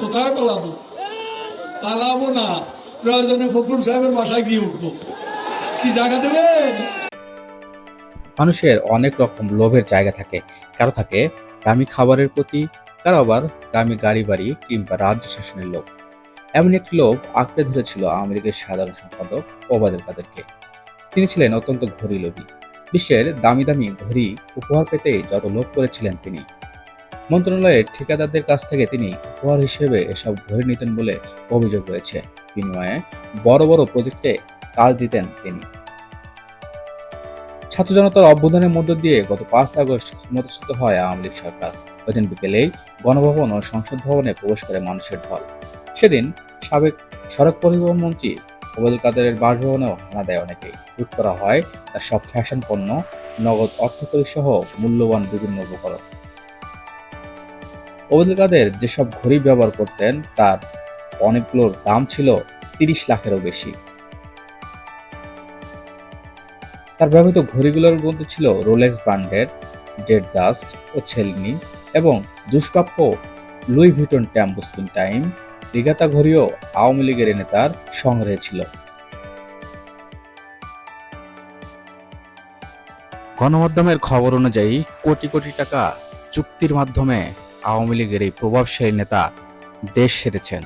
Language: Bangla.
কোথায় পালাবো? পালাবো না। প্রয়োজনে ফখরুল সাহেবের বাসায় গিয়ে উঠবো। কি জায়গা দেবেন? মানুষের অনেক রকম লোভের জায়গা থাকে। কারও থাকে দামি খাবারের প্রতি, কারও আবার দামি গাড়ি বাড়ি কিংবা রাজ্য শাসনের লোভ। এমন একটি লোভ আঁকড়ে ধরেছিল লীগের সাধারণ সম্পাদক ওবায়দুল কাদেরকে। তিনি ছিলেন অত্যন্ত ঘড়ি লোভী। বিশ্বের দামি দামি ঘড়ি উপহার পেতে যত লোভ করেছিলেন তিনি মন্ত্রণালয়ের ঠিকাদারদের কাছ থেকে তিনি উপহার হিসেবে এসব ঘড়ি নিতেন বলে অভিযোগ রয়েছে। বিনিময়ে বড় বড় প্রজেক্টে কাজ দিতেন তিনি। ছাত্র জনতার অভ্যুত্থানের মধ্য দিয়ে গত পাঁচ আগস্ট ক্ষমতাচ্যুত হয় আওয়ামী লীগ সরকার। ওই দিন বিকেলেই গণভবন ও সংসদ ভবনে প্রবেশ করে মানুষের ঢল। সেদিন সাবেক সড়ক পরিবহন মন্ত্রী ওবায়দুল কাদেরের বাসভবনেও হানা দেয় অনেকেই। লুট করা হয় তার সব ফ্যাশন পণ্য, নগদ অর্থকরী সহ মূল্যবান বিভিন্ন উপকরণ। ওবায়দুল কাদের যেসব ঘড়ি ব্যবহার করতেন, তার অনেকগুলোর দাম ছিল তিরিশ লাখেরও বেশি। তার ব্যবহৃত ঘড়িগুলোর মধ্যে ছিল রোলেক্স ব্র্যান্ডের ডেড জাস্ট ও ছেলনি এবং দুষ্প্রাপ্য Louis Vuitton Tambour spin time, regatta ঘড়িও Awami লীগের নেতার সংগ্রহে ছিল। গণমাধ্যমের খবর অনুযায়ী কোটি কোটি টাকা চুক্তির মাধ্যমে আওয়ামী লীগের এই প্রভাবশালী নেতা দেশ সেরেছেন।